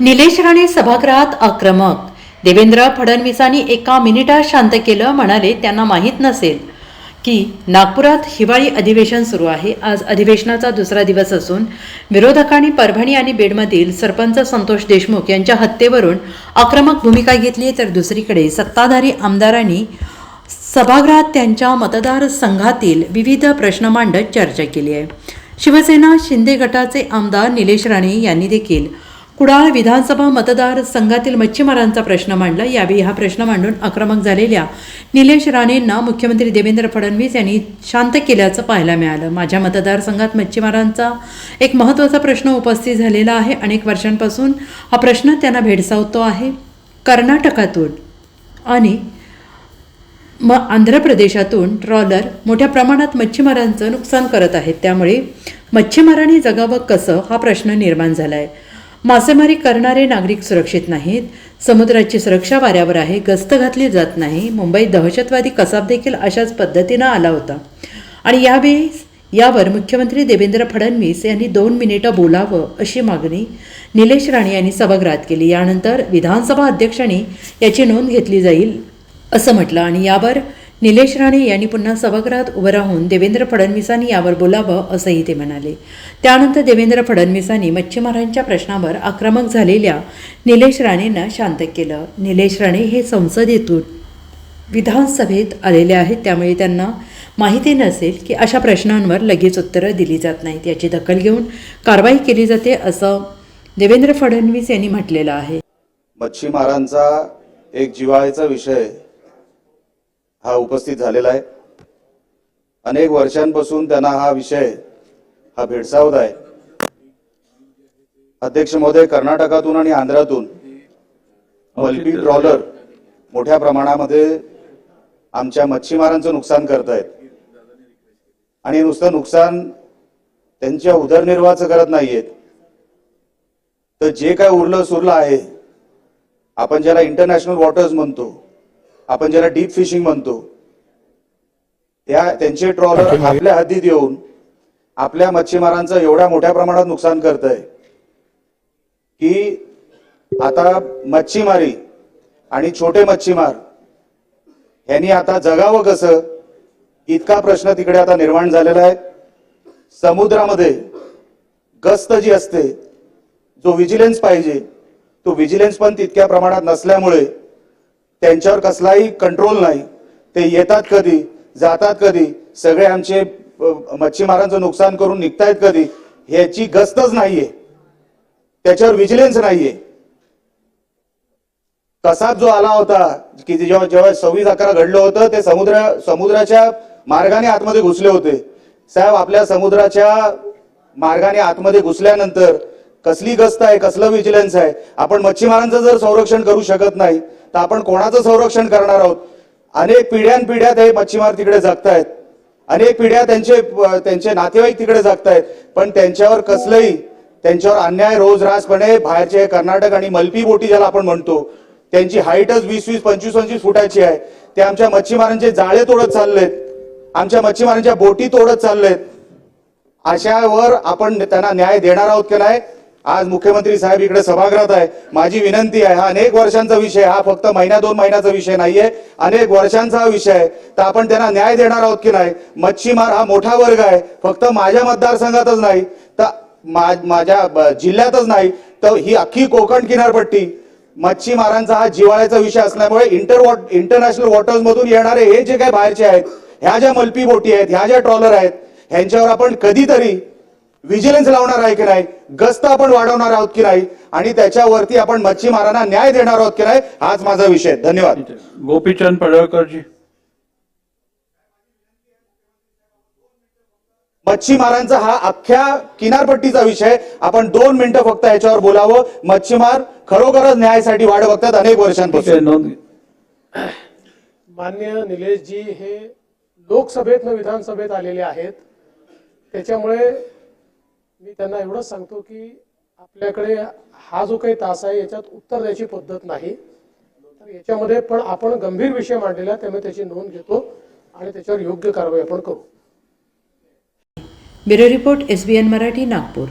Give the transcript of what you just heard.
निलेश राणे सभागृहात आक्रमक. देवेंद्र फडणवीसांनी एका मिनिटात शांत केलं म्हणाले त्यांना माहीत नसेल की नागपुरात हिवाळी अधिवेशन सुरू आहे. आज अधिवेशनाचा दुसरा दिवस असून विरोधकांनी परभणी आणि बीडमधील सरपंच संतोष देशमुख यांच्या हत्येवरून आक्रमक भूमिका घेतली तर दुसरीकडे सत्ताधारी आमदारांनी सभागृहात त्यांच्या मतदारसंघातील विविध प्रश्न मांडत चर्चा केली आहे. शिवसेना शिंदे गटाचे आमदार निलेश राणे यांनी देखील कुडाळ विधानसभा मतदारसंघातील मच्छीमारांचा प्रश्न मांडला. यावेळी हा प्रश्न मांडून आक्रमक झालेल्या निलेश राणेंना मुख्यमंत्री देवेंद्र फडणवीस यांनी शांत केल्याचं पाहायला मिळालं. माझ्या मतदारसंघात मच्छीमारांचा एक महत्त्वाचा प्रश्न उपस्थित झालेला आहे. अनेक वर्षांपासून हा प्रश्न त्यांना भेडसावतो आहे. कर्नाटकातून आणि मग आंध्र प्रदेशातून ट्रॉलर मोठ्या प्रमाणात मच्छीमारांचं नुकसान करत आहेत. त्यामुळे मच्छीमारांनी जगावं कसं हा प्रश्न निर्माण झाला आहे मासेमारी करणारे नागरिक सुरक्षित नाहीत. समुद्राची सुरक्षा वाऱ्यावर आहे. गस्त घातली जात नाही. मुंबईत दहशतवादी कसाब देखील अशाच पद्धतीनं आला होता. आणि यावेळी यावर मुख्यमंत्री देवेंद्र फडणवीस यांनी दोन मिनिटं बोलावं अशी मागणी निलेश राणे यांनी सभागृहात केली. यानंतर विधानसभा अध्यक्षांनी याची नोंद घेतली जाईल असं म्हटलं. आणि यावर निलेश राणे यांनी पुन्हा सभागृहात उभं राहून देवेंद्र फडणवीसांनी यावर बोलावं असंही ते म्हणाले. त्यानंतर देवेंद्र फडणवीसांनी मच्छीमारांच्या प्रश्नावर आक्रमक झालेल्या निलेश राणेंना शांत केलं. निलेश राणे हे संसदेतून विधानसभेत आलेले आहेत त्यामुळे त्यांना माहिती नसेल की अशा प्रश्नांवर लगेच उत्तरं दिली जात नाहीत. याची दखल घेऊन कारवाई केली जाते असं देवेंद्र फडणवीस यांनी म्हटलेलं आहे. मच्छीमारांचा एक जिव्हाळ्याचा विषय हा उपस्थित झालेला आहे. अनेक वर्षांपासून त्यांना हा विषय हा भेडसावत आहे. अध्यक्ष महोदय कर्नाटकातून आणि आंध्रातून मल्पी ट्रॉलर मोठ्या प्रमाणामध्ये आमच्या मच्छीमारांचं नुकसान करतायत आणि नुसतं नुकसान त्यांच्या उदरनिर्वाहाचं करत नाहीयेत. तर जे काय उरलं सुरलं आहे आपण ज्याला इंटरनॅशनल वॉटर्स म्हणतो आपण ज्याला डीप फिशिंग म्हणतो त्या त्यांचे ट्रॉलर आपल्या हद्दीत येऊन आपल्या मच्छीमारांचं एवढ्या मोठ्या प्रमाणात नुकसान करत आहे की आता मच्छीमारी आणि छोटे मच्छीमार ह्यांनी आता जगावं कसं? इतका प्रश्न तिकडे आता निर्माण झालेला आहे. समुद्रामध्ये गस्त जी असते जो विजिलन्स पाहिजे तो विजिलन्स पण तितक्या प्रमाणात नसल्यामुळे त्यांच्यावर कसलाही कंट्रोल नाही. ते येतात कधी जातात कधी सगळे आमचे मच्छीमारांचं नुकसान करून निघतायत कधी ह्याची गस्तच नाहीये. त्याच्यावर विजिलन्स नाहीये. कसाब जो आला होता की जेव्हा जेव्हा सव्वीस अकरा घडलं होतं ते समुद्र समुद्राच्या मार्गाने आतमध्ये घुसले होते. साहेब आपल्या समुद्राच्या मार्गाने आतमध्ये घुसल्यानंतर कसली गस्त आहे कसलं विजिलन्स आहे? आपण मच्छीमारांचं जर संरक्षण करू शकत नाही तर आपण कोणाचं संरक्षण करणार आहोत? अनेक पिढ्यानपिढ्या ते मच्छीमार तिकडे जगतायत. अनेक पिढ्या त्यांचे त्यांचे नातेवाईक तिकडे जगतायत. पण त्यांच्यावर कसलंही त्यांच्यावर अन्याय रोजरासपणे बाहेरचे कर्नाटक आणि मल्पी बोटी ज्याला आपण म्हणतो त्यांची हाईटच वीस वीस पंचवीस पंचवीस फुटाची आहे. ते आमच्या मच्छीमारांचे जाळे तोडत चाललेत. आमच्या मच्छीमारांच्या बोटी तोडत चाललेत. अशावर आपण त्यांना न्याय देणार आहोत की नाही? आज मुख्यमंत्री साहेब इकडे सभागृहात आहे. माझी विनंती आहे हा अनेक वर्षांचा विषय हा फक्त महिन्या दोन महिन्याचा विषय नाहीये. अनेक वर्षांचा हा विषय आहे. तर आपण त्यांना न्याय देणार आहोत की नाही? मच्छीमार हा मोठा वर्ग आहे. फक्त माझ्या मतदारसंघातच नाही तर माझ्या जिल्ह्यातच नाही तर ही अख्खी कोकण किनारपट्टी मच्छीमारांचा हा जिवाळ्याचा विषय असल्यामुळे इंटर इंटरनॅशनल वॉटर्स मधून येणारे हे जे काही बाहेरचे आहेत ह्या ज्या मलपी बोटी आहेत ह्या ज्या ट्रॉलर आहेत ह्यांच्यावर आपण कधीतरी विजिलन्स लावणार आहे की नाही? गस्त आपण वाढवणार आहोत की नाही? आणि त्याच्यावरती आपण मच्छीमारांना न्याय देणार आहोत की नाही? हाच माझा विषय धन्यवाद. गोपीचंद पडळकर जी मच्छीमारांचा हा अख्ख्या किनारपट्टीचा विषय आपण दोन मिनिटं फक्त याच्यावर बोलावं. मच्छीमार खरोखरच न्यायासाठी वाढ बघतात अनेक वर्षांपासून. मान्य निलेशजी हे लोकसभेतनं विधानसभेत आलेले आहेत. त्याच्यामुळे मी त्यांना एवढंच सांगतो की आपल्याकडे हा जो काही तास आहे याच्यात उत्तर द्यायची पद्धत नाही. तर याच्यामध्ये पण आपण गंभीर विषय मांडलेला त्यामुळे त्याची नोंद घेतो आणि त्याच्यावर योग्य कारवाई आपण करू. Bureau report S B N Marathi Nagpur.